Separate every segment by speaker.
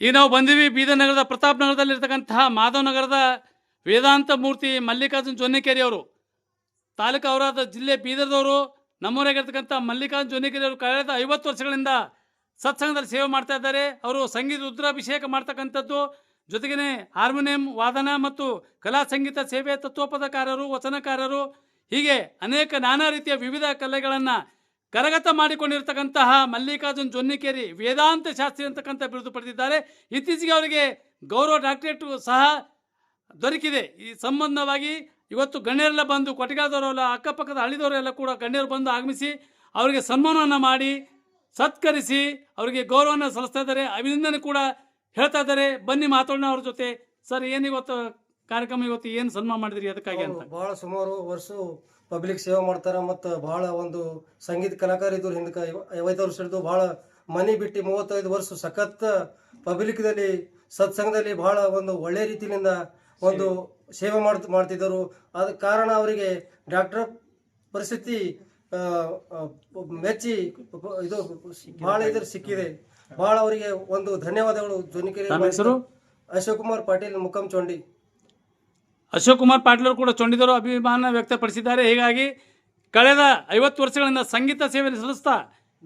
Speaker 1: ಈಗ ನಾವು ಬಂದಿವಿ ಬೀದರ್ ನಗರದ, ಪ್ರತಾಪ್ ನಗರದಲ್ಲಿರ್ತಕ್ಕಂತಹ ಮಾಧವ್ ನಗರದ ವೇದಾಂತ ಮೂರ್ತಿ ಮಲ್ಲಿಕಾರ್ಜುನ್ ಜೊನ್ನಿಕೇರಿ ಅವರು ತಾಲೂಕು ಅವರಾದ ಜಿಲ್ಲೆ ಬೀದರ್ದವರು ನಮ್ಮೂರಾಗಿರ್ತಕ್ಕಂಥ ಮಲ್ಲಿಕಾರ್ಜುನ್ ಜೊನ್ನಿಕೇರಿ ಅವರು ಕಳೆದ ಐವತ್ತು ವರ್ಷಗಳಿಂದ ಸತ್ಸಂಗದಲ್ಲಿ ಸೇವೆ ಮಾಡ್ತಾ ಇದ್ದಾರೆ. ಅವರು ಸಂಗೀತ, ರುದ್ರಾಭಿಷೇಕ ಮಾಡ್ತಕ್ಕಂಥದ್ದು. ಜೊತೆಗೇನೆ ಹಾರ್ಮೋನಿಯಂ, ವಾದನ ಮತ್ತು ಕಲಾ ಸಂಗೀತ ಸೇವೆ ತತ್ವಪದಕಾರರು, ವಚನಕಾರರು. ಹೀಗೆ ಅನೇಕ ನಾನಾ ರೀತಿಯ ವಿವಿಧ ಕಲೆಗಳನ್ನು ಕರಗತ ಮಾಡಿಕೊಂಡಿರ್ತಕ್ಕಂತಹ ಮಲ್ಲಿಕಾರ್ಜುನ್ ಜೊನ್ನಿಕೇರಿ ವೇದಾಂತ ಶಾಸ್ತ್ರಿ ಅಂತಕ್ಕಂಥ ಬಿರುದು ಪಡೆದಿದ್ದಾರೆ. ಇತ್ತೀಚೆಗೆ ಅವರಿಗೆ ಗೌರವ ಡಾಕ್ಟರೇಟ್ ಸಹ ದೊರಕಿದೆ. ಈ ಸಂಬಂಧವಾಗಿ ಇವತ್ತು ಗಣ್ಯರೆಲ್ಲ ಬಂದು ಕೊಟಗಾದವರೆಲ್ಲ ಅಕ್ಕಪಕ್ಕದ ಹಳ್ಳಿದವರೆಲ್ಲ ಕೂಡ ಗಣ್ಯರು ಬಂದು ಆಗಮಿಸಿ ಅವರಿಗೆ ಸನ್ಮಾನವನ್ನು ಮಾಡಿ, ಸತ್ಕರಿಸಿ ಅವರಿಗೆ ಗೌರವವನ್ನು ಸಲ್ಲಿಸ್ತಾ ಇದ್ದಾರೆ. ಅಭಿನಂದನೆ ಕೂಡ ಹೇಳ್ತಾ ಇದ್ದಾರೆ. ಬನ್ನಿ ಮಾತಾಡೋಣ ಅವ್ರ ಜೊತೆ. ಸರ್ ಏನು ಇವತ್ತು ಕಾರ್ಯಕ್ರಮ ಇವತ್ತು? ಏನು ಸನ್ಮಾನ ಮಾಡಿದ್ರಿ ಅದಕ್ಕಾಗಿ ಅಂತ?
Speaker 2: ಬಹಳ ಸುಮಾರು ವರ್ಷ ಪಬ್ಲಿಕ್ ಸೇವೆ ಮಾಡ್ತಾರ ಮತ್ತು ಬಹಳ ಒಂದು ಸಂಗೀತ ಕಲಾಕಾರ ಇದ್ರು ಹಿಂದಕ್ಕೆ ಐವತ್ತು ವರ್ಷ ಹಿಡಿದು ಬಹಳ ಮನೆ ಬಿಟ್ಟು ಮೂವತ್ತೈದು ವರ್ಷ ಸಖತ್ ಪಬ್ಲಿಕ್ದಲ್ಲಿ ಸತ್ಸಂಗದಲ್ಲಿ ಬಹಳ ಒಂದು ಒಳ್ಳೆ ರೀತಿಯಿಂದ ಒಂದು ಸೇವೆ ಮಾಡ್ ಮಾಡ್ತಿದ್ದರು. ಅದ ಕಾರಣ ಅವರಿಗೆ ಡಾಕ್ಟರ್ ಪರಿಸ್ಥಿತಿ ಮೆಚ್ಚಿ ಇದು ಬಹಳ ಇದ್ರ ಸಿಕ್ಕಿದೆ. ಬಹಳ ಅವರಿಗೆ ಒಂದು ಧನ್ಯವಾದಗಳು. ಜೋನಿಕೆರೆ ಅಶೋಕ್ ಕುಮಾರ್ ಪಾಟೀಲ್ ಮುಖಂ ಚೊಂಡಿ
Speaker 1: ಅಶೋಕ್ ಕುಮಾರ್ ಪಾಟೀಲ್ ಕೂಡ ಚೊಂಡಿದರು ಅಭಿಮಾನ ವ್ಯಕ್ತಪಡಿಸಿದ್ದಾರೆ. ಹೀಗಾಗಿ ಕಳೆದ ಐವತ್ತು ವರ್ಷಗಳಿಂದ ಸಂಗೀತ ಸೇವೆ ಸಲ್ಲಿಸ್ತಾ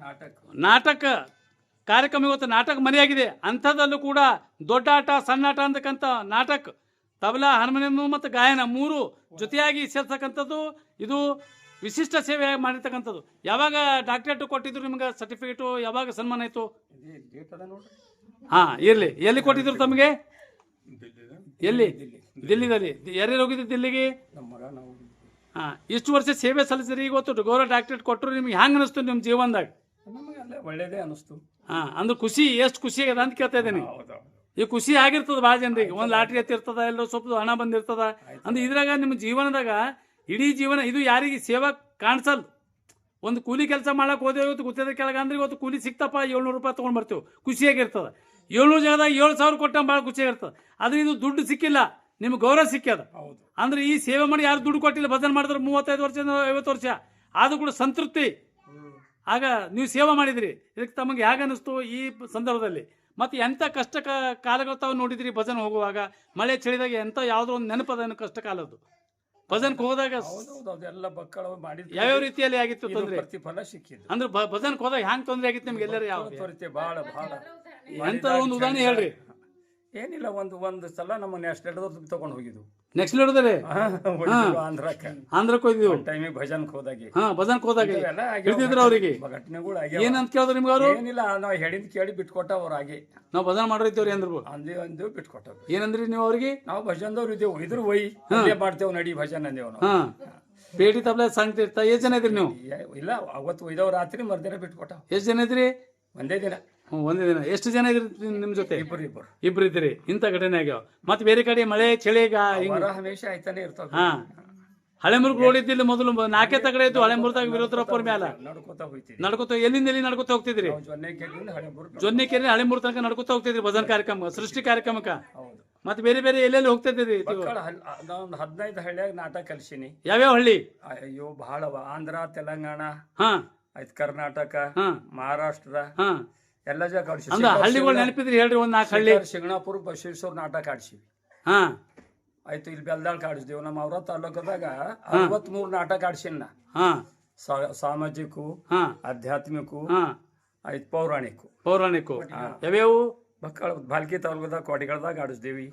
Speaker 2: ನಾಟಕ.
Speaker 1: ನಾಟಕ ಕಾರ್ಯಕ್ರಮ ಇವತ್ತು ನಾಟಕ ಮನೆಯಾಗಿದೆ. ಅಂಥದ್ದಲ್ಲೂ ಕೂಡ ದೊಡ್ಡ ಆಟ ಸಣ್ಣ ಆಟ ಅಂತಕ್ಕಂಥ ನಾಟಕ ತಬಲಾ ಹಾರ್ಮೋನಿಯಂ ಮತ್ತು ಗಾಯನ ಮೂರು ಜೊತೆಯಾಗಿ ಸೇರ್ತಕ್ಕಂಥದ್ದು ಇದು ವಿಶಿಷ್ಟ ಸೇವೆ ಮಾಡಿರ್ತಕ್ಕಂಥದ್ದು. ಯಾವಾಗ ಡಾಕ್ಟರೇಟ್ ಕೊಟ್ಟಿದ್ರು ನಿಮ್ಗೆ ಸರ್ಟಿಫಿಕೇಟು? ಯಾವಾಗ ಸನ್ಮಾನ ಆಯಿತು? ಹಾಂ ಇರಲಿ. ಎಲ್ಲಿ ಕೊಟ್ಟಿದ್ರು ತಮಗೆ? ಎಲ್ಲಿ? ದಿಲ್ಲಿದಲ್ಲಿ ಯಾರ್ಯಾರು ಹೋಗಿದ್ದೆ ದಿಲ್ಲಿಗೆ? ಹಾಂ ಇಷ್ಟು ವರ್ಷ ಸೇವೆ ಸಲ್ಲಿಸಿರಿ ಇವತ್ತು ಗೌರವ ಡಾಕ್ಟ್ರೇಟ್ ಕೊಟ್ಟರು ನಿಮ್ಗೆ ಹೆಂಗೆ ಅನಿಸ್ತು ನಿಮ್ಮ ಜೀವನದಾಗ?
Speaker 3: ನಮಗೆ ಅಲ್ಲೇ ಒಳ್ಳೇದೇ ಅನಿಸ್ತು.
Speaker 1: ಹಾಂ ಅಂದ್ರೆ ಖುಷಿ ಎಷ್ಟು ಖುಷಿ ಆಗ್ಯದ ಅಂತ ಕೇಳ್ತಾ ಇದ್ದೀನಿ. ಈ ಖುಷಿ ಆಗಿರ್ತದ ಭಾಳ ಜನರಿಗೆ. ಒಂದು ಲಾಟ್ರಿ ಎತ್ತಿರ್ತದ ಎಲ್ಲರೂ ಸ್ವಲ್ಪ ಹಣ ಬಂದಿರ್ತದ. ಅಂದ್ರೆ ಇದ್ರಾಗ ನಿಮ್ಮ ಜೀವನದಾಗ ಇಡೀ ಜೀವನ ಇದು ಯಾರಿಗೆ ಸೇವಾ ಕಾಣಿಸಲ್? ಒಂದು ಕೂಲಿ ಕೆಲಸ ಮಾಡಕ್ಕೆ ಹೋದೇವು ಇವತ್ತು ಗುತ್ತದ ಕೆಳಗ ಅಂದ್ರೆ ಇವತ್ತು ಕೂಲಿ ಸಿಕ್ತಪ್ಪ ಏಳ್ನೂರು ರೂಪಾಯಿ ತೊಗೊಂಡು ಬರ್ತೀವಿ. ಖುಷಿಯಾಗಿರ್ತದೆ ಏಳ್ನೂರು ಜಾಗದಾಗ ಏಳು ಸಾವಿರ ಕೊಟ್ಟ ಭಾಳ ಖುಷಿಯಾಗಿರ್ತದ ಆದ್ರೆ ಇದು ದುಡ್ಡು ಸಿಕ್ಕಿಲ್ಲ. ನಿಮ್ಗೆ ಗೌರವ ಸಿಕ್ಕ್ಯದ.
Speaker 3: ಹೌದು.
Speaker 1: ಅಂದ್ರೆ ಈ ಸೇವೆ ಮಾಡಿ ಯಾರು ದುಡ್ಡು ಕೊಟ್ಟಿಲ್ಲ ಭಜನೆ ಮಾಡಿದ್ರೆ ಮೂವತ್ತೈದು ವರ್ಷ ಐವತ್ತು ವರ್ಷ ಆದ್ರೂ ಕೂಡ ಸಂತೃಪ್ತಿ. ಆಗ ನೀವು ಸೇವೆ ಮಾಡಿದ್ರಿ. ಇದಕ್ಕೆ ತಮಗೆ ಹೇಗೆ ಅನ್ನಿಸ್ತು ಈ ಸಂದರ್ಭದಲ್ಲಿ? ಮತ್ತೆ ಎಂಥ ಕಷ್ಟ ಕಾಲಗಳು ತಾವು ನೋಡಿದ್ರಿ ಭಜನ್ ಹೋಗುವಾಗ? ಮಳೆ ಚಳಿದಾಗ ಎಂಥ ಯಾವುದೋ ಒಂದು ನೆನಪದ ಕಷ್ಟ ಕಾಲದ್ದು ಭಜನ್ಗೆ ಹೋದಾಗ ಯಾವ್ಯಾವ ರೀತಿಯಲ್ಲಿ ಆಗಿತ್ತು ತೊಂದರೆ?
Speaker 3: ಪ್ರತಿಫಲ ಸಿಕ್ಕಿದ್ದು.
Speaker 1: ಅಂದ್ರೆ ಭಜನ್ಗೆ ಹೋದಾಗ ಹ್ಯಾಂಗ್ ತೊಂದರೆ ಆಗಿತ್ತು ನಿಮ್ಗೆ ಎಲ್ಲರೂ ಯಾವ
Speaker 3: ತ್ವರಿತ ಭಾಳ ಭಾಳ.
Speaker 1: ಎಂತ ಒಂದು ಉದಾಹರಣೆ ಹೇಳ್ರಿ.
Speaker 3: ಏನಿಲ್ಲ ಒಂದು ಒಂದು ಸಲ ನಮ್ಮ ನೆಕ್ಸ್ಟ್ ಹಿಡಿದು ತಗೊಂಡು ಹೋಗಿದ್ವು.
Speaker 1: ನೆಕ್ಸ್ಟ್ ಹಿಡಿದ್ರೆ
Speaker 3: ಆಂಧ್ರಕ್ಕೆ.
Speaker 1: ಆಂಧ್ರಕ್ಕೆ ಹೋಗಿದ್ವಿ?
Speaker 3: ಟೈಮಿಗೆ ಭಜನ್ಕ್ ಹೋದಾಗೆ.
Speaker 1: ಹಾ ಭಜನ್ಕ್ ಹೋದಾಗ. ಹಿಡಿದಿದ್ರು ಅವರಿಗೆ?
Speaker 3: ಘಟನೆಗಳು
Speaker 1: ಏನಂತ ಕೇಳಿದ್ರು ನಿಮ್ಗೆ ಅವರು?
Speaker 3: ಏನಿಲ್ಲ ನಾವು ಹೇಳಿದ್ ಕೇಳಿ ಬಿಟ್ಕೊಟ್ಟ ಅವ್ರ ಹಾಗೆ.
Speaker 1: ನಾವು ಭಜನ್ ಮಾಡಿರ್ತೀವ್ರಿ ಅಂದ್ರು.
Speaker 3: ಅಂದೇ ಅಂದೇವು ಬಿಟ್ಕೊಟ್ಟ
Speaker 1: ಏನಂದ್ರಿ ನೀವು ಅವ್ರಿಗೆ?
Speaker 3: ನಾವು ಭಜನ್ದವ್ರು ಇದ್ದೇವು. ಇದ್ರು ಒಯ್ ಅಲ್ಲೇ ಮಾಡ್ತೇವೆ ನಡಿ ಭಜನ್ ಅಂದೇವು ನಾವು.
Speaker 1: ಹಾ. ಪೇಟಿ ತಪ್ಲೆ ಇರ್ತಾ ಎಷ್ಟು ಜನ ಇದ್ರಿ ನೀವು?
Speaker 3: ಇಲ್ಲ ಅವತ್ತು ಒಯ್ದವ್ ರಾತ್ರಿ ಮರ್ದಿನ ಬಿಟ್ಕೊಟ್ಟ
Speaker 1: ಎಷ್ಟು ಜನ ಇದ್ರಿ?
Speaker 3: ಒಂದೇ ದಿನ.
Speaker 1: ಒಂದೇ ದಿನ. ಎಷ್ಟು ಜನ ಇದ್ರಿ ನಿಮ್ಮ ಜೊತೆ?
Speaker 3: ಇಬ್ಬರು ಇಬ್ಬರು
Speaker 1: ಇಬ್ರು ಇದ್ರಿ ಇಂಥ ಘಟನೆ ಆಗ್ಯಾವ. ಮತ್ತೆ ಬೇರೆ ಕಡೆ ಮಳೆ ಚಳಿ ಈಗ ಹಿಂಗ
Speaker 3: ವರ ಹಮೇಶ ಆಯ್ತಾನೆ ಇರ್ತಾವ
Speaker 1: ಹಾ. ಹಳೆ ಮುರುಗ್ ರೋಡ್ ಇದ್ದಿಲ್ಲ ಮೊದಲು. ಮ- ನಾಲ್ಕೇ ತಗಡೆ ಇತ್ತು ಹಳೆ ಮುರುದಾಗ ವಿರೋಧರಪ್ಪರ ಮ್ಯಾಲ.
Speaker 3: ನಡ್ಕೋತ
Speaker 1: ನಡ್ಕೋತ ಎಲ್ಲಿಂದ ಎಲ್ಲಿ ನಡ್ಕೋತ ಹೋಗ್ತಿದ್ರಿ?
Speaker 3: ನಾವು ಜೊನ್ನೆ ಕೇಳಿದ್ರೆ ಹಳೆ ಬುರ್ಕ
Speaker 1: ಜೊನ್ನೆ ಕೆರೆ ಹಳೆ ಮೂರು ತನಕ ನಡ್ಕೋತ ಹೋಗ್ತಿದ್ರಿ ಭಜನ್ ಕಾರ್ಯಕ್ರಮ ಸೃಷ್ಟಿ ಕಾರ್ಯಕ್ರಮಕ್ಕ?
Speaker 3: ಹೌದು.
Speaker 1: ಮತ್ತೆ ಬೇರೆ ಬೇರೆ ಎಲ್ಲೆಲ್ಲಿ ಹೋಗ್ತಿದ್ರಿ
Speaker 3: ಮಕ್ಕಳ ಹಲ್- ನಾವೊಂದು ಹದಿನೈದು ಹಳ್ಳಿಯಾಗ ನಾಟಕ ಕಲ್ಸಿನಿ.
Speaker 1: ಯಾವ್ಯಾವ ಹಳ್ಳಿ?
Speaker 3: ಅಯ್ಯೋ ಬಹಳವ ಆಂಧ್ರ ತೆಲಂಗಾಣ
Speaker 1: ಹಾ.
Speaker 3: ಆಯ್ತು ಕರ್ನಾಟಕ
Speaker 1: ಹಾ.
Speaker 3: ಮಹಾರಾಷ್ಟ್ರ
Speaker 1: ಹಾ.
Speaker 3: ಎಲ್ಲ ಜಾಗ ಆಡ್ಸಿ
Speaker 1: ಅಂದ್ರ ಹಳ್ಳಿಗಳು ನೆನಪಿದ್ರಿ ಹೇಳ್ರಿ ಒಂದು ನಾಲ್ಕು ಹಳ್ಳಿ.
Speaker 3: ಶಿಂಗಣಾಪುರ ಬಸವೇಶ್ವರ ನಾಟಕ ಆಡ್ಸಿವಿ
Speaker 1: ಹಾ.
Speaker 3: ಆಯ್ತು ಇಲ್ಲಿ ಬೆಲ್ದಾಳ್ ಆಡಿಸ್ದೇವು ನಮ್ಮ ಅವರ ತಾಲೂಕದಾಗ ಅರವತ್ಮೂರು ನಾಟಕ ಆಡ್ಸಿನ
Speaker 1: ಹಾ.
Speaker 3: ಸಾಮಾಜಿಕ
Speaker 1: ಹಾ.
Speaker 3: ಆಧ್ಯಾತ್ಮಿಕ
Speaker 1: ಹಾ.
Speaker 3: ಆಯ್ತು ಪೌರಾಣಿಕ
Speaker 1: ಪೌರಾಣಿಕ ಯಾವ್ಯಾವು?
Speaker 3: ಮಕ್ಕಳ ಬಾಲ್ಕಿ ತಾಲೂಕದಾಗ ಕೋಡಿಗಳದಾಗ ಆಡಿಸ್ದೇವಿ.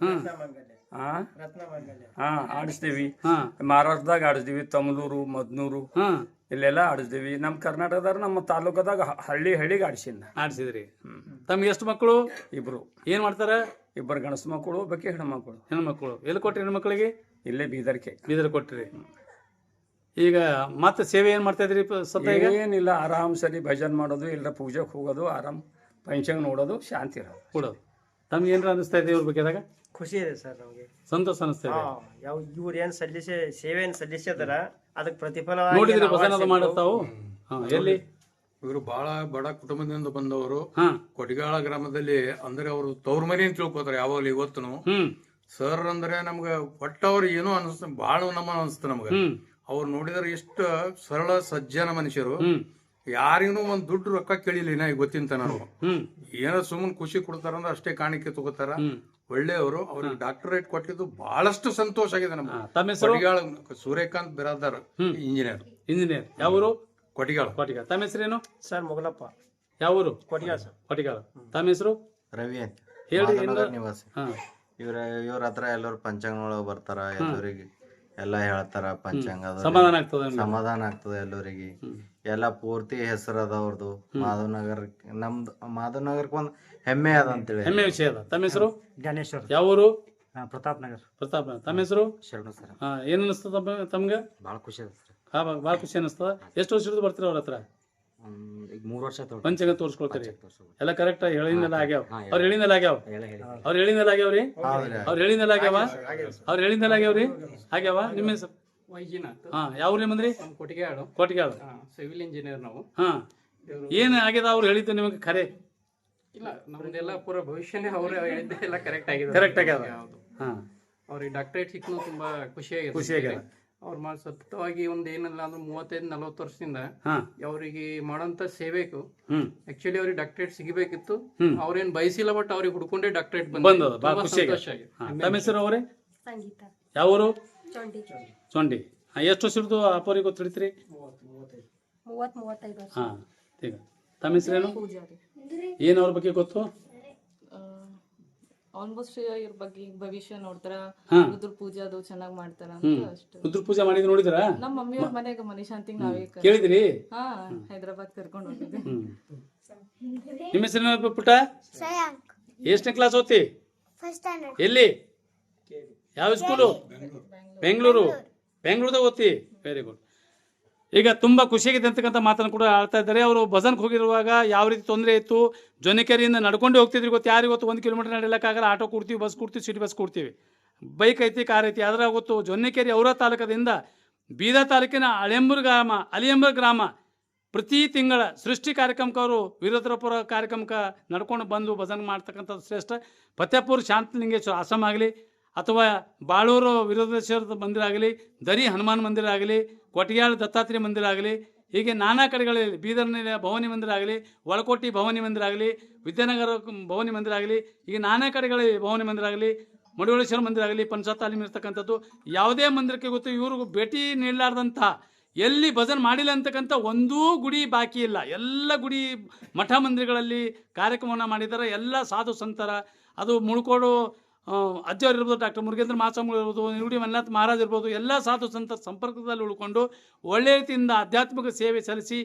Speaker 3: ಹಾ. ಆಡಿಸ್ದೇವಿ.
Speaker 1: ಹಾ.
Speaker 3: ಮಹಾರಾಷ್ಟ್ರದಾಗ ಆಡಿಸ್ದೇವಿ ತಮಲೂರು ಮದ್ನೂರು.
Speaker 1: ಹಾ.
Speaker 3: ಇಲ್ಲೆಲ್ಲ ಆಡಿಸ್ದೇವಿ ನಮ್ಮ ಕರ್ನಾಟಕದಾಗ ನಮ್ಮ ತಾಲೂಕದಾಗ ಹ- ಹಳ್ಳಿ ಹಳ್ಳಿಗೆ ಆಡಿಸಿನ
Speaker 1: ಆಡ್ಸಿದ್ರಿ. ತಮ್ಗೆ ಎಷ್ಟು ಮಕ್ಕಳು
Speaker 3: ಇಬ್ರು.
Speaker 1: ಏನ್ ಮಾಡ್ತಾರ?
Speaker 3: ಇಬ್ಬರು ಗಣಸು ಮಕ್ಕಳು ಒಬ್ಬಕ್ಕೆ ಹೆಣ್ಮಕ್ಳು
Speaker 1: ಹೆಣ್ಮಕ್ಳು. ಎಲ್ಲಿ ಕೊಟ್ರಿ ಹೆಣ್ಮಕ್ಳಿಗೆ?
Speaker 3: ಇಲ್ಲೇ ಬೀದರ್ಕೆ.
Speaker 1: ಬೀದರ್ ಕೊಟ್ರಿ. ಈಗ ಮತ್ತೆ ಸೇವೆ ಏನ್ ಮಾಡ್ತಾ ಇದ್ರಿ ಸ್ವಲ್ಪ ಈಗ?
Speaker 3: ಏನಿಲ್ಲ ಆರಾಮ್ ಸರಿ. ಭಜನ್ ಮಾಡೋದು ಇಲ್ಲ ಪೂಜೆಗೆ ಹೋಗೋದು ಆರಾಮ್. ಪಂಚಂಗ್ ನೋಡೋದು ಶಾಂತಿ ಇರೋದು.
Speaker 1: ಕೊಡೋದು. ತಮ್ಗೆ ಏನಾರ ಅನಿಸ್ತಾ ಇದೆ ಇವ್ರ ಬಗ್ಗೆದಾಗ
Speaker 2: ಖುಷಿ ಇದೆ ಸರ್ ನಮಗೆ.
Speaker 1: ಸಂತೋಷ ಅನಿಸ್ತಾ ಇದೆ.
Speaker 2: ಯಾವ ಇವ್ರು ಏನ್ ಸಲ್ಲಿಸಿ ಸೇವೆಯನ್ನು ಸಲ್ಲಿಸಿದಾರ ಅದಕ್ಕೆ ಪ್ರತಿಫಲ
Speaker 1: ನೋಡಿದ್ರಿ ಭಜನ ಅದು ಮಾಡುತ್ತಾವು ಹಾ ಎಲ್ಲಿ?
Speaker 4: ಇವರು ಬಹಳ ಬಡ ಕುಟುಂಬದಿಂದ ಬಂದವರು. ಕೊಡಿಗಾಳ ಗ್ರಾಮದಲ್ಲಿ ಅಂದ್ರೆ ಅವರು ತವ್ರ ಮನೆ ಅಂತ ತಿಳ್ಕೊತಾರೆ ಯಾವಾಗಲೂ ಇವತ್ತು
Speaker 1: ಹ್ಮ್
Speaker 4: ಸರ್ ಅಂದ್ರೆ ನಮ್ಗ ಕೊಟ್ಟವ್ರು ಅವ್ರು ಏನೋ ಅನಿಸ್ತ ಬಹಳ ನಮ್ಮ ಅನಿಸ್ತು ನಮ್ಗ. ಅವ್ರು ನೋಡಿದ್ರೆ ಎಷ್ಟು ಸರಳ ಸಜ್ಜನ ಮನುಷ್ಯರು. ಯಾರಿಗೂ ಒಂದ್ ದುಡ್ಡು ರೊಕ್ಕ ಕೇಳಿಲ್ಲ ಈಗ ಗೊತ್ತಿಂತ
Speaker 1: ನಾವು
Speaker 4: ಏನೋ ಸುಮ್ಮನೆ ಖುಷಿ ಕೊಡ್ತಾರಂದ್ರೆ ಅಷ್ಟೇ ಕಾಣಿಕೆ ತಗೋತಾರ. ಒಳ್ಳೆಯವರು ಅವ್ರಿಗೆ ಡಾಕ್ಟರೇಟ್ ಕೊಟ್ಟಿದ್ದು ಬಹಳಷ್ಟು ಸಂತೋಷ ಆಗಿದೆ ನಮ್ಮ
Speaker 1: ತಮ್ಮ ಹೆಸರು?
Speaker 4: ಕೊಟಿಗಾಳ ಸೂರ್ಯಕಾಂತ್ ಬಿರಾದಾರ್ ಇಂಜಿನಿಯರ್
Speaker 1: ಇಂಜಿನಿಯರ್ ಯಾವರು?
Speaker 4: ಕೊಟಿಗಾಳ
Speaker 1: ಕೊಟಿಗಾಳ ತಮ್ಮ ಹೆಸರೇನು?
Speaker 5: ಸರ್ ಮೊಗಲಪ್ಪ.
Speaker 1: ಯಾವರು?
Speaker 5: ಕೊಟಿಗಾಳ ಸರ್.
Speaker 1: ಕೊಟಿಗಾಳ ತಮ್ಮ ಹೆಸರು?
Speaker 6: ರವಿ ಅಂತ.
Speaker 1: ಹೇಳಿ
Speaker 6: ನಿವಾಸಿ. ಇವ್ರ ಇವ್ರ ಹತ್ರ ಎಲ್ಲರೂ ಪಂಚಾಂಗ ಬರ್ತಾರ ಎಲ್ಲರಿಗೆ. ಎಲ್ಲ ಹೇಳ್ತಾರ ಪಂಚಾಂಗ ಅದು
Speaker 1: ಸಮಾಧಾನ ಆಗ್ತದೆ?
Speaker 6: ಸಮಾಧಾನ ಆಗ್ತದೆ ಎಲ್ಲರಿಗೆ. ಎಲ್ಲಾ ಪೂರ್ತಿ ಹೆಸರು ಅದ ಅವ್ರದ್ದು ಮಾಧವನಗರ ನಮ್ದು ಮಾಧವನಗರಕ್ಕೆ ಒಂದು ಹೆಮ್ಮೆ ಅದ ಅಂತೇಳಿ.
Speaker 1: ಹೆಮ್ಮೆ ವಿಷಯ ಅದ. ತಮ್ಮ ಹೆಸರು?
Speaker 5: ಜ್ಞಾನೇಶ್ವರ್.
Speaker 1: ಯಾವೂರು
Speaker 5: ಪ್ರತಾಪ್ ನಗರ್.
Speaker 1: ಪ್ರತಾಪ್ ತಮ್ಮ ಹೆಸರು?
Speaker 6: ಶರಣ ಸರ್.
Speaker 1: ಹಾ ಏನ್ ಅನಿಸ್ತದ ತಮ್ಗ?
Speaker 6: ಭಾಳ ಖುಷಿ ಅದ ಸರ್.
Speaker 1: ಹಾ ಬಹಳ ಖುಷಿ ಅನಿಸ್ತದ. ಎಷ್ಟು ವರ್ಷ ಹಿಡಿದು ಬರ್ತೀರ ಅವ್ರ ಹತ್ರ?
Speaker 6: ಈಗ ಮೂರು ವರ್ಷ ಆಯ್ತು
Speaker 1: ಪಂಚಂಗ ತೋರಿಸ್ಕೊಳ್ತೀರಿ? ಎಲ್ಲ ಕರೆಕ್ಟ್ ಹೇಳಿನೆಲ್ಲ ಆಗ್ಯಾವ. ಅವ್ರು ಹೇಳಿನೆಲ್ಲ ಆಗ್ಯಾವ? ಅವ್ರು ಹೇಳಿನೆಲ್ಲ ಆಗ್ಯಾವ್ರಿ? ಅವ್ರು ಹೇಳಿನೆಲ್ಲ ಆಗ್ಯಾವ? ಅವ್ರು ಹೇಳಿನೆಲ್ಲ ಆಗ್ಯಾವ್ರಿ? ಆಗ್ಯಾವ? ನಿಮ್ಮ ಹೆಸರು?
Speaker 7: ವೈಜಿನಾಥ್.
Speaker 1: ಹಾ ಯಾವ್ರಿ ಮಂದ್ರಿ
Speaker 7: ನಮ್ಮ ಕೊಟ್ಟಿಗೆಯಾಳು
Speaker 1: ಕೋಟಿಗಾಳ
Speaker 7: ಸಿವಿಲ್ ಇಂಜಿನಿಯರ್ ನಾವು.
Speaker 1: ಹಾ. ಏನ್ ಆಗ್ಯದ ಅವ್ರು ಹೇಳಿದ್ದು ನಿಮಗೆ ಖರೆ?
Speaker 7: ಇಲ್ಲ ನಮ್ದೆಲ್ಲ ಪೂರ ಭವಿಷ್ಯನೇ ಅವ್ರು ಹೇಳಿದ್ದೆ ಎಲ್ಲ ಕರೆಕ್ಟ್ ಆಗಿದೆ
Speaker 1: ಕರೆಕ್ಟ್ ಆಗ್ಯಾದ
Speaker 7: ಹೌದು
Speaker 1: ಹಾ.
Speaker 7: ಅವ್ರಿಗೆ ಡಾಕ್ಟರೇಟ್ ಸಿಕ್ಕನು ತುಂಬಾ ಖುಷಿ ಖುಷಿಯಾಗಿದೆ
Speaker 1: ಖುಷಿ ಆಗ್ಯದ.
Speaker 7: ಅವ್ರು ಮಾಡಿ ಸತತವಾಗಿ ಒಂದು ಏನಲ್ಲ ಅಂದ್ರೆ ಮೂವತ್ತೈದು ನಲವತ್ತು ವರ್ಷದಿಂದ
Speaker 1: ಹಾ.
Speaker 7: ಅವರಿಗೆ ಮಾಡೋಂಥ ಸೇವೆಕು
Speaker 1: ಹ್ಮ್.
Speaker 7: ಆಕ್ಚುಲಿ ಅವ್ರಿಗೆ ಡಾಕ್ಟರೇಟ್ ಸಿಗಬೇಕಿತ್ತು. ಅವ್ರೇನ್ ಬಯಸಿಲ್ಲ ಬಟ್ ಅವ್ರಿಗೆ ಹುಡ್ಕೊಂಡೇ ಡಾಕ್ಟರೇಟ್
Speaker 1: ಬಂದದ. ಭಾಳ ಖುಷಿ
Speaker 7: ಸಂತೋಷ
Speaker 1: ಆಗಿದೆ.
Speaker 7: ಆಗಿದೆ
Speaker 1: ಹಾ, ತಮ್ಮ ಹೆಸರು ಅವರೇ?
Speaker 8: ಸಂಗೀತ.
Speaker 1: ಯಾವೂರು?
Speaker 8: ಚೊಂಡಿ.
Speaker 1: ಸೊಂಡಿ ಹಾ, ಎಷ್ಟು ವರ್ಷ ಹಿಡಿದು ಅಪ್ಪರಿಗೆ ಗೊತ್ತಿಡ್ತೀರಿ
Speaker 8: ಮೂವತ್ ಮೂವತ್ತೈದು ವರ್ಷ.
Speaker 1: ಹಾ ಈಗ. ತಮ್ಮ ಹೆಸರೇನು?
Speaker 8: ಪೂಜಾರಿ.
Speaker 1: ಏನ್ ಅವ್ರ ಬಗ್ಗೆ ಗೊತ್ತು?
Speaker 9: ಆಲ್ಮೋಸ್ಟ್ ಇವ್ರ ಬಗ್ಗೆ ಭವಿಷ್ಯ ನೋಡ್ತಾರ
Speaker 1: ಹಾ.
Speaker 9: ರುದ್ರ ಪೂಜೆ ಅದು ಚೆನ್ನಾಗ್ ಮಾಡ್ತಾರ ಅಂತ ಅಷ್ಟು.
Speaker 1: ರುದ್ರ ಪೂಜೆ ಮಾಡಿದ್ ನೋಡಿದ್ರ?
Speaker 9: ನಮ್ಮ ಮಮ್ಮಿಯವ್ರ ಮನೆಗೆ ಮನಿಶಾಂತಿಗ್ ನಾವೇ ಕೇಳಿದ್ರಿ
Speaker 1: ಕೇಳಿದಿರಿ?
Speaker 9: ಹಾ ಹೈದ್ರಾಬಾದ್ ಕರ್ಕೊಂಡು ಹೋಗಿದ್ದೆ.
Speaker 1: ನಿಮ್ಮ ಹೆಸರೇನು ಪುಟ್ಟ? ಎಷ್ಟನೇ ಕ್ಲಾಸ್ ಓದ್ತಿ?
Speaker 8: ಫಸ್ಟ್ ಸ್ಟ್ಯಾಂಡರ್ಡ್
Speaker 1: ಎಲ್ಲಿ? ಯಾವ ಸ್ಕೂಲು ಬೆಂಗಳೂರು ಬೆಂಗಳೂರದಾಗ ಓದ್ತಿ? ವೆರಿ ಗುಡ್ ಈಗ ತುಂಬ ಖುಷಿಯಾಗಿದೆ ಅಂತಕ್ಕಂಥ ಮಾತನ್ನು ಕೂಡ ಆಡ್ತಾ ಇದ್ದಾರೆ. ಅವರು ಭಜನ್ಗೆ ಹೋಗಿರುವಾಗ ಯಾವ ರೀತಿ ತೊಂದರೆ ಇತ್ತು? ಜೊನ್ನಿಕೆರೆಯಿಂದ ನಡ್ಕೊಂಡು ಹೋಗ್ತಿದ್ರು ಗೊತ್ತು? ಯಾರಿಗೆ ಗೊತ್ತು ಒಂದು ಕಿಲೋಮೀಟರ್ ನಡೆಯೋಕ್ಕಾಗಲ್ಲ ಆಟೋ ಕೊಡ್ತೀವಿ, ಬಸ್ ಕೊಡ್ತೀವಿ, ಸಿಟಿ ಬಸ್ ಕೊಡ್ತೀವಿ. ಬೈಕ್ ಐತಿ, ಕಾರ್ ಐತಿ. ಅದರ ಗೊತ್ತು ಜೊನ್ನಿಕೇರಿ ಅವರ ತಾಲೂಕದಿಂದ ಬೀದರ್ ತಾಲೂಕಿನ ಅಳೆಂಬೂರು ಗ್ರಾಮ, ಅಲಿಯಂಬರ್ ಗ್ರಾಮ ಪ್ರತಿ ತಿಂಗಳ ಸೃಷ್ಟಿ ಕಾರ್ಯಕ್ರಮಕ್ಕೆ ಅವರು ವೀರದ್ರಪುರ ಕಾರ್ಯಕ್ರಮಕ್ಕೆ ನಡ್ಕೊಂಡು ಬಂದು ಭಜನ್ ಮಾಡ್ತಕ್ಕಂಥದ್ದು ಶ್ರೇಷ್ಠ. ಫತೇಪುರ ಶಾಂತಲಿಂಗೇಶ್ವರ ಆಶ್ರಮ ಆಗಲಿ ಅಥವಾ ಬಾಳೂರು ವೀರಭದ್ರೇಶ್ವರದ ಮಂದಿರ ಆಗಲಿ, ದರಿ ಹನುಮಾನ್ ಮಂದಿರ ಆಗಲಿ ಕೊಟ್ಟಿಯಾಳ ದತ್ತಾತ್ರೇಯ ಮಂದಿರ ಆಗಲಿ, ಹೀಗೆ ನಾನಾ ಕಡೆಗಳಲ್ಲಿ ಬೀದರ್ನಲ್ಲಿ ಭವಾನಿ ಮಂದಿರ ಆಗಲಿ, ಒಳಕೋಟಿ ಭವಾನಿ ಮಂದಿರ ಆಗಲಿ, ವಿದ್ಯಾನಗರ ಭವಾನಿ ಮಂದಿರ ಆಗಲಿ ಈಗ ನಾನಾ ಕಡೆಗಳಲ್ಲಿ ಭವಾನಿ ಮಂದಿರ ಆಗಲಿ, ಮಡಿವಳೇಶ್ವರ ಮಂದಿರ ಆಗಲಿ, ಪಂಚಾಯತ್ ಇರ್ತಕ್ಕಂಥದ್ದು, ಯಾವುದೇ ಮಂದಿರಕ್ಕೆ ಗೊತ್ತು ಇವ್ರಿಗೂ ಭೇಟಿ ನೀಡಲಾರ್ದಂಥ, ಎಲ್ಲಿ ಭಜನ್ ಮಾಡಿಲ್ಲ ಅಂತಕ್ಕಂಥ ಒಂದೂ ಗುಡಿ ಬಾಕಿ ಇಲ್ಲ. ಎಲ್ಲ ಗುಡಿ ಮಠ ಮಂದಿರಗಳಲ್ಲಿ ಕಾರ್ಯಕ್ರಮವನ್ನು ಮಾಡಿದ್ದಾರೆ. ಎಲ್ಲ ಸಾಧು ಸಂತರ, ಅದು ಮುಳ್ಕೋಡು ಅಜ್ಜವ್ರು ಇರ್ಬೋದು, ಡಾಕ್ಟರ್ ಮುರುಗೇಂದ್ರ ಮಾಸ್ವಾಮಿಗಳು ಇರ್ಬೋದು, ನಿರುಡಿ ಮಲ್ನಾಥ್ ಮಹಾರಾಜ್ ಇರ್ಬೋದು, ಎಲ್ಲ ಸಾಧು ಸಂತ ಸಂಪರ್ಕದಲ್ಲಿ ಉಳ್ಕೊಂಡು ಒಳ್ಳೆಯ ರೀತಿಯಿಂದ ಆಧ್ಯಾತ್ಮಿಕ ಸೇವೆ ಸಲ್ಲಿಸಿ,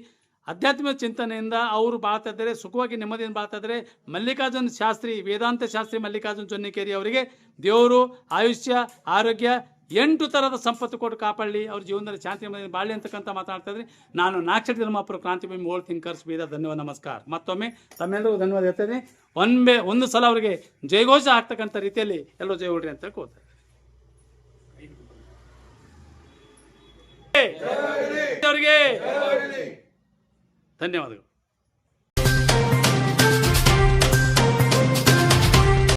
Speaker 1: ಆಧ್ಯಾತ್ಮಿಕ ಚಿಂತನೆಯಿಂದ ಅವರು ಬಾಳ್ತಾ ಇದ್ದಾರೆ, ಸುಖವಾಗಿ ನೆಮ್ಮದಿಯಿಂದ ಬಾಳ್ತಾ ಇದ್ದಾರೆ. ಮಲ್ಲಿಕಾರ್ಜುನ್ ಶಾಸ್ತ್ರಿ, ವೇದಾಂತ ಶಾಸ್ತ್ರಿ ಮಲ್ಲಿಕಾರ್ಜುನ್ ಚೊನ್ನಿಕೇರಿ ಅವರಿಗೆ ದೇವರು, ಆಯುಷ್ಯ, ಆರೋಗ್ಯ ಎಂಟು ಥರದ ಸಂಪತ್ತು ಕೊಟ್ಟು ಕಾಪಾಡಲಿ. ಅವ್ರ ಜೀವನದಲ್ಲಿ ಶಾಂತಿ ಬಾಳಿ ಅಂತಕ್ಕಂಥ ಮಾತಾಡ್ತಾ ಇದ್ರಿ ನಾನು ನಾಕ್ಷರ ಧರ್ಮಾಪುರ ಕ್ರಾಂತಿ ಭೂಮಿ ಓಲ್ಡ್ ಥಿಂಕರ್ಸ್ ಬೀದ ಧನ್ಯವಾದ, ನಮಸ್ಕಾರ. ಮತ್ತೊಮ್ಮೆ ತಮ್ಮೆಲ್ಲರಿಗೂ ಧನ್ಯವಾದ ಹೇಳ್ತೇನೆ. ಒಂದೇ ಒಂದು ಸಲ ಅವರಿಗೆ ಜಯಘೋಷ ಆಗ್ತಕ್ಕಂಥ ರೀತಿಯಲ್ಲಿ ಎಲ್ಲರೂ ಜಯ ಹೊಡ್ರಿ ಅಂತ ಕೂತಾರೆ ಅವರಿಗೆ ಧನ್ಯವಾದಗಳು.